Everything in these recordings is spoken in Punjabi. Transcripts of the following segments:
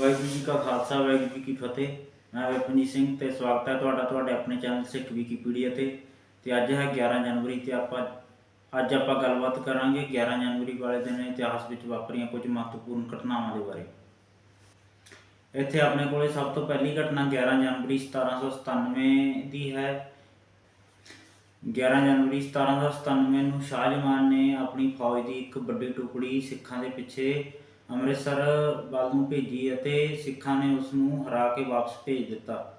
ਵਾਹਿਗੁਰੂ ਜੀ ਕਾ ਖਾਲਸਾ, ਵਾਹਿਗੁਰੂ ਜੀ ਕੀ ਫਤਿਹ। ਮੈਂ ਵਿਪਨਜੀਤ ਸਿੰਘ ਤੇ ਸਵਾਗਤ ਹੈ ਤੁਹਾਡਾ, ਤੁਹਾਡੇ ਆਪਣੇ ਚੈਨਲ ਸਿੱਖ ਵਿਕੀਪੀਡੀਆ ਤੇ। ਤੇ ਅੱਜ ਹੈ 11 ਜਨਵਰੀ ਤੇ ਆਪਾਂ ਅੱਜ ਆਪਾਂ ਗੱਲਬਾਤ ਕਰਾਂਗੇ 11 ਜਨਵਰੀ ਵਾਲੇ ਦਿਨ ਇਤਿਹਾਸ ਵਿੱਚ ਵਾਪਰੀਆਂ ਕੁਝ ਮਹੱਤਵਪੂਰਨ ਘਟਨਾਵਾਂ ਦੇ ਬਾਰੇ। ਇੱਥੇ ਆਪਣੇ ਕੋਲੇ ਸਭ ਤੋਂ ਪਹਿਲੀ ਘਟਨਾ 11 ਜਨਵਰੀ 1797 ਦੀ ਹੈ। 11 ਜਨਵਰੀ 1797 ਨੂੰ ਸ਼ਾਹਜਹਾਨ ਨੇ ਆਪਣੀ ਫੌਜ ਦੀ ਇੱਕ ਵੱਡੀ ਟੁਕੜੀ ਸਿੱਖਾਂ ਦੇ ਪਿੱਛੇ ਅੰਮ੍ਰਿਤਸਰ ਵੱਲ ਨੂੰ ਭੇਜੀ ਅਤੇ ਸਿੱਖਾਂ ਨੇ ਉਸ ਨੂੰ ਹਰਾ ਕੇ ਵਾਪਸ ਭੇਜ ਦਿੱਤਾ।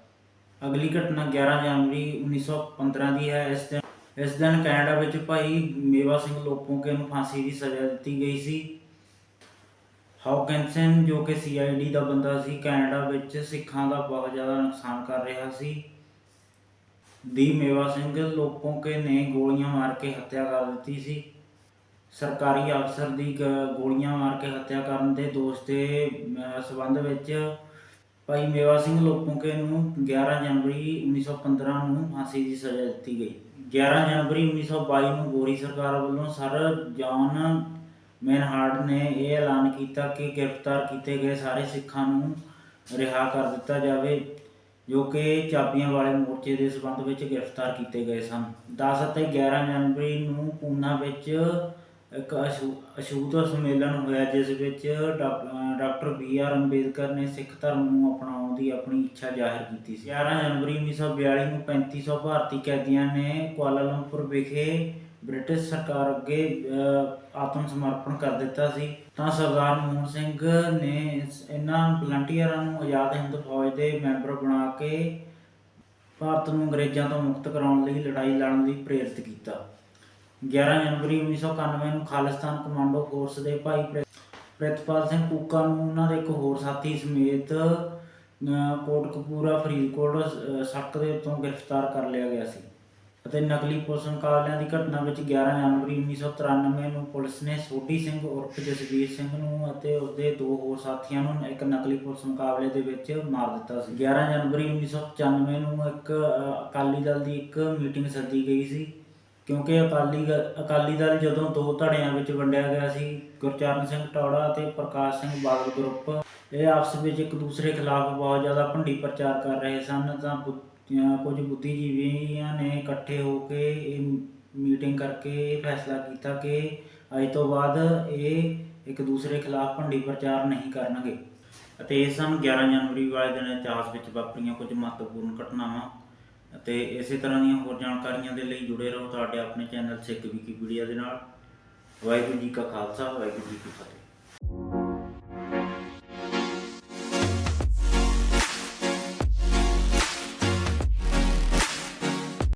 ਅਗਲੀ ਘਟਨਾ 11 ਜਨਵਰੀ 1915 ਦੀ ਹੈ। ਇਸ ਦਿਨ ਇਸ ਦਿਨ ਕੈਨੇਡਾ ਵਿੱਚ ਭਾਈ ਮੇਵਾ ਸਿੰਘ ਲੋਪੋਕੇ ਨੂੰ ਫਾਂਸੀ ਦੀ ਸਜ਼ਾ ਦਿੱਤੀ ਗਈ ਸੀ। ਹਾਉਕਿੰਸਨ ਜੋ ਕਿ ਸੀਆਈਡੀ ਦਾ ਬੰਦਾ ਸੀ, ਕੈਨੇਡਾ ਵਿੱਚ ਸਿੱਖਾਂ ਦਾ ਬਹੁਤ ਜ਼ਿਆਦਾ ਨੁਕਸਾਨ ਕਰ ਰਿਹਾ ਸੀ। ਦੀ ਮੇਵਾ ਸਿੰਘ ਲੋਪੋਕੇ ਨੇ ਗੋਲੀਆਂ ਮਾਰ ਕੇ ਹੱਤਿਆ ਕਰ ਦਿੱਤੀ ਸੀ। ਸਰਕਾਰੀ ਅਫਸਰ ਦੀ ਗ- ਗੋਲੀਆਂ ਮਾਰ ਕੇ ਹੱਤਿਆ ਕਰਨ ਦੇ ਦੋਸ਼ ਦੇ ਅਹ, ਸਬੰਧ ਵਿੱਚ ਭਾਈ ਮੇਵਾ ਸਿੰਘ ਲੋਪੋਕੇ ਨੂੰ 11 ਜਨਵਰੀ 1915 ਨੂੰ ਫਾਂਸੀ ਦੀ ਸਜ਼ਾ ਦਿੱਤੀ ਗਈ। 11 ਜਨਵਰੀ 1922 ਨੂੰ ਗੋਰੀ ਸਰਕਾਰ ਵੱਲੋਂ ਸਰ ਜੌਨ ਮੈਨਹਾਰਡ ਨੇ ਇਹ ਐਲਾਨ ਕੀਤਾ ਕਿ ਗ੍ਰਿਫਤਾਰ ਕੀਤੇ ਗਏ ਸਾਰੇ ਸਿੱਖਾਂ ਨੂੰ ਰਿਹਾ ਕਰ ਦਿੱਤਾ ਜਾਵੇ ਜੋ ਕਿ ਚਾਬੀਆਂ ਵਾਲੇ ਮੋਰਚੇ ਦੇ ਸਬੰਧ ਵਿੱਚ ਗ੍ਰਿਫਤਾਰ ਕੀਤੇ ਗਏ ਸਨ। 10 ਅਤੇ 11 ਜਨਵਰੀ ਨੂੰ ਪੂਨਾ ਵਿੱਚ ਇੱਕ ਅਛੂ- ਅਛੂਤ ਸੰਮੇਲਨ ਹੋਇਆ, ਜਿਸ ਵਿੱਚ ਡਾ- ਡਾਕਟਰ ਬੀ ਆਰ ਅੰਬੇਦਕਰ ਨੇ ਸਿੱਖ ਧਰਮ ਨੂੰ ਅਪਣਾਉਣ ਦੀ ਆਪਣੀ ਇੱਛਾ ਜ਼ਾਹਿਰ ਕੀਤੀ ਸੀ। 11 ਜਨਵਰੀ 1942 ਨੂੰ 3500 ਭਾਰਤੀ ਕੈਦੀਆਂ ਨੇ ਕੁਆਲਾਲੰਪੁਰ ਵਿਖੇ ਬ੍ਰਿਟਿਸ਼ ਸਰਕਾਰ ਅੱਗੇ ਆਤਮ ਸਮਰਪਣ ਕਰ ਦਿੱਤਾ ਸੀ। ਤਾਂ ਸਰਦਾਰ ਮੋਹਨ ਸਿੰਘ ਨੇ ਇਹਨਾਂ ਵਲੰਟੀਅਰਾਂ ਨੂੰ ਆਜ਼ਾਦ ਹਿੰਦ ਫੌਜ ਦੇ ਮੈਂਬਰ ਬਣਾ ਕੇ ਭਾਰਤ ਨੂੰ ਅੰਗਰੇਜ਼ਾਂ ਤੋਂ ਮੁਕਤ ਕਰਾਉਣ ਲਈ ਲੜਾਈ ਲੜਨ ਲਈ ਪ੍ਰੇਰਿਤ ਕੀਤਾ। 11 ਜਨਵਰੀ 1991 ਨੂੰ ਖਾਲਿਸਤਾਨ ਕਮਾਂਡੋ ਫੋਰਸ ਦੇ ਭਾਈ ਪ੍ਰਿ- ਪ੍ਰਿਤਪਾਲ ਸਿੰਘ ਕੂਕਾ ਨੂੰ ਉਹਨਾਂ ਦੇ ਇੱਕ ਹੋਰ ਸਾਥੀ ਸਮੇਤ ਕੋਟਕਪੂਰਾ ਫਰੀਦਕੋਟ ਸੜਕ ਦੇ ਉੱਤੋਂ ਗ੍ਰਿਫਤਾਰ ਕਰ ਲਿਆ ਗਿਆ ਸੀ। ਅਤੇ ਨਕਲੀ ਪੁਲਿਸ ਮੁਕਾਬਲਿਆਂ ਦੀ ਘਟਨਾ ਵਿੱਚ 11 ਜਨਵਰੀ 1993 ਨੂੰ ਪੁਲਿਸ ਨੇ ਸੋਢੀ ਸਿੰਘ ਉਰਫ ਜਸਵੀਰ ਸਿੰਘ ਨੂੰ ਅਤੇ ਉਸਦੇ ਦੋ ਹੋਰ ਸਾਥੀਆਂ ਨੂੰ ਇੱਕ ਨਕਲੀ ਪੁਲਿਸ ਮੁਕਾਬਲੇ ਦੇ ਵਿੱਚ ਮਾਰ ਦਿੱਤਾ ਸੀ। 11 ਜਨਵਰੀ 1995 ਨੂੰ ਇੱਕ ਅਕਾਲੀ ਦਲ ਦੀ ਇੱਕ ਮੀਟਿੰਗ ਸੱਦੀ ਗਈ ਸੀ। ਕਿਉਂਕਿ ਅਕਾਲੀ ਗ- ਅਕਾਲੀ ਦਲ ਜਦੋਂ ਦੋ ਧੜਿਆਂ ਵਿੱਚ ਵੰਡਿਆ ਗਿਆ ਸੀ, ਗੁਰਚਰਨ ਸਿੰਘ ਟੌੜਾ ਅਤੇ ਪ੍ਰਕਾਸ਼ ਸਿੰਘ ਬਾਦਲ ਗਰੁੱਪ, ਇਹ ਆਪਸ ਵਿੱਚ ਇੱਕ ਦੂਸਰੇ ਖਿਲਾਫ ਬਹੁਤ ਜ਼ਿਆਦਾ ਭੰਡੀ ਪ੍ਰਚਾਰ ਕਰ ਰਹੇ ਸਨ, ਤਾਂ ਬੁ- ਅਹ ਕੁਝ ਬੁੱਧੀਜੀਵੀਆਂ ਨੇ ਇਕੱਠੇ ਹੋ ਕੇ ਇਹ ਮੀਟਿੰਗ ਕਰਕੇ ਇਹ ਫੈਸਲਾ ਕੀਤਾ ਕਿ ਅੱਜ ਤੋਂ ਬਾਅਦ ਇਹ ਇੱਕ ਦੂਸਰੇ ਖਿਲਾਫ ਭੰਡੀ ਪ੍ਰਚਾਰ ਨਹੀਂ ਕਰਨਗੇ। ਅਤੇ ਇਹ ਸਨ 11 ਜਨਵਰੀ ਵਾਲੇ ਦਿਨ ਇਤਿਹਾਸ ਵਿੱਚ ਵਾਪਰੀਆਂ ਕੁਝ ਮਹੱਤਵਪੂਰਨ ਘਟਨਾਵਾਂ। ਅਤੇ ਇਸੇ ਤਰ੍ਹਾਂ ਦੀਆਂ ਹੋਰ ਜਾਣਕਾਰੀਆਂ ਦੇ ਲਈ ਜੁੜੇ ਰਹੋ ਤੁਹਾਡੇ ਆਪਣੇ ਚੈਨਲ ਸਿੱਖ ਵਿਕੀਪੀਡੀਆ ਦੇ ਨਾਲ। ਵਾਹਿਗੁਰੂ ਜੀ ਕਾ ਖਾਲਸਾ, ਵਾਹਿਗੁਰੂ ਜੀ ਕੀ ਫਤਿਹ।